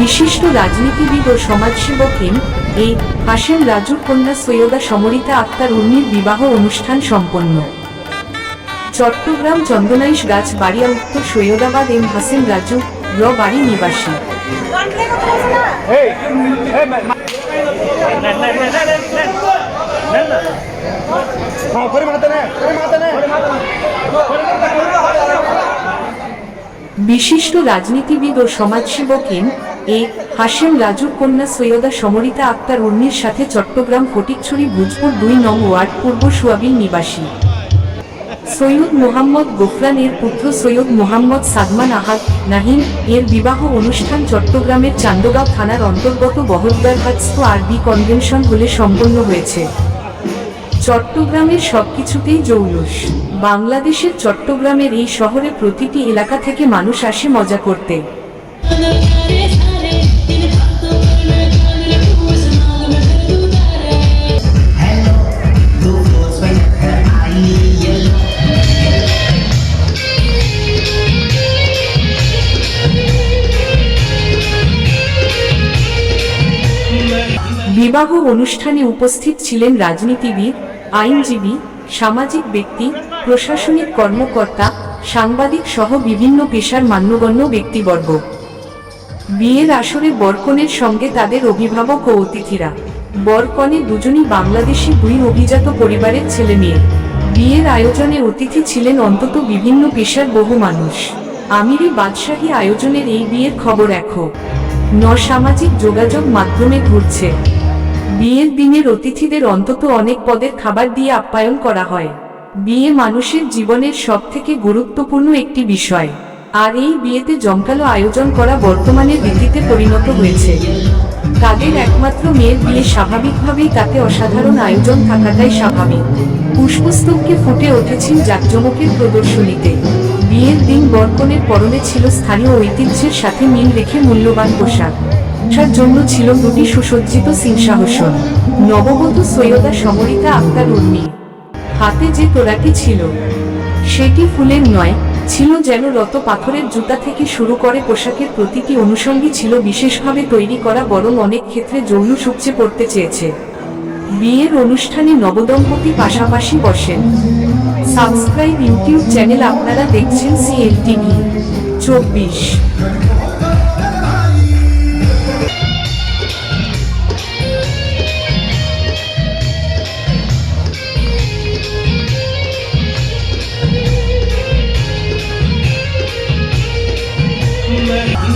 বিশিষ্ট রাজনীতিবিদ ও সমাজসেবক এম এ হাসেম রাজুর কন্যা সৈয়দা সমরিতা আক্তার উর্মির বিবাহ অনুষ্ঠান সম্পন্ন। চট্টগ্রাম চন্দনাইশ গাছ বাড়িয়া উত্তর সৈয়দাবাদ এম হাসেম রাজু র বাড়ি নিবাসী। বিশিষ্ট রাজনীতিবিদ ও সমাজসেবক এম এ হাসেম রাজুর কন্যা সৈয়দা সমরিতা আক্তার উর্মির সাথে চট্টগ্রাম ফটিকছড়ি ভুজপুর দুই নং ওয়ার্ড পূর্ব সুয়াবিল নিবাসী। সৈয়দ মোহাম্মদ গোফরান এর পুত্র সৈয়দ মোহাম্মদ সাদমান আহাদ নাহিম এর বিবাহ অনুষ্ঠান চট্টগ্রামের চান্দগাঁও থানার অন্তর্গত বহদ্দারহাটস্থ আরবি কনভেনশন হলে সম্পন্ন হয়েছে। চট্টগ্রামের সবকিছুতেই জৌলুস। বাংলাদেশের চট্টগ্রামের এই শহরে প্রতিটি এলাকা থেকে মানুষ আসে মজা করতে। বিবাহ অনুষ্ঠানে উপস্থিত ছিলেন রাজনীতিবিদ, আইনজীবী, সামাজিক ব্যক্তি, প্রশাসনিক কর্মকর্তা, সাংবাদিক সহ বিভিন্ন পেশার মান্যগণ্য ব্যক্তিবর্গ। বিয়ের আসরে বরকনের সঙ্গে তাদের অভিভাবক ও অতিথিরা। বরকনে দুজনই বাংলাদেশি দুই অভিজাত পরিবারের ছেলে মেয়ে বিয়ের আয়োজনে অতিথি ছিলেন অন্তত বিভিন্ন পেশার বহু মানুষ। আমিরি বাদশাহী আয়োজনের এই বিয়ের খবর এখন ন সামাজিক যোগাযোগ মাধ্যমে ঘুরছে। বিয়ের দিনের অতিথিদের অন্তত অনেক পদের খাবার দিয়ে আপ্যায়ন করা হয়। বিয়ে মানুষের জীবনের সব থেকে গুরুত্বপূর্ণ একটি বিষয়। আর এই বিয়েতে জমকালো আয়োজন করা বর্তমানে রীতিতে পরিণত হয়েছে। তাদের একমাত্র মেয়ের বিয়ে স্বাভাবিকভাবেই তাতে অসাধারণ আয়োজন থাকাটাই স্বাভাবিক। পুষ্পস্তবকে ফুটে উঠেছেন জাকজমকের প্রদর্শনীতে। বিয়ের দিন বরকনের পরনে ছিল স্থানীয় ঐতিহ্যের সাথে মিল রেখে মূল্যবান পোশাক। তার জন্য ছিল দুটি সুসজ্জিত সিংহাসন। নববধূ সৈয়দা সমরিতা আক্তার উর্মি। হাতে যে তোড়াটি ছিল, সেটি ফুলের নয়, ছিল যেন রত পাথরের জুতা থেকে শুরু করে পোশাকের প্রতিটি অনুষঙ্গী ছিল বিশেষভাবে তৈরি করা, বরং অনেক ক্ষেত্রে যৌন সূচে পড়তে চেয়েছে। বিয়ের অনুষ্ঠানে নবদম্পতি পাশাপাশি বসেন। সাবস্ক্রাইব ইউটিউব চ্যানেল আপনারা দেখছেন সিএলটিভি চব্বিশ।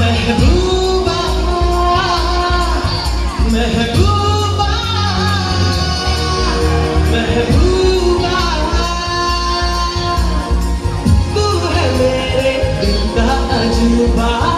महबूबा महबूबा महबूबा तू है मेरे दिल का अजूबा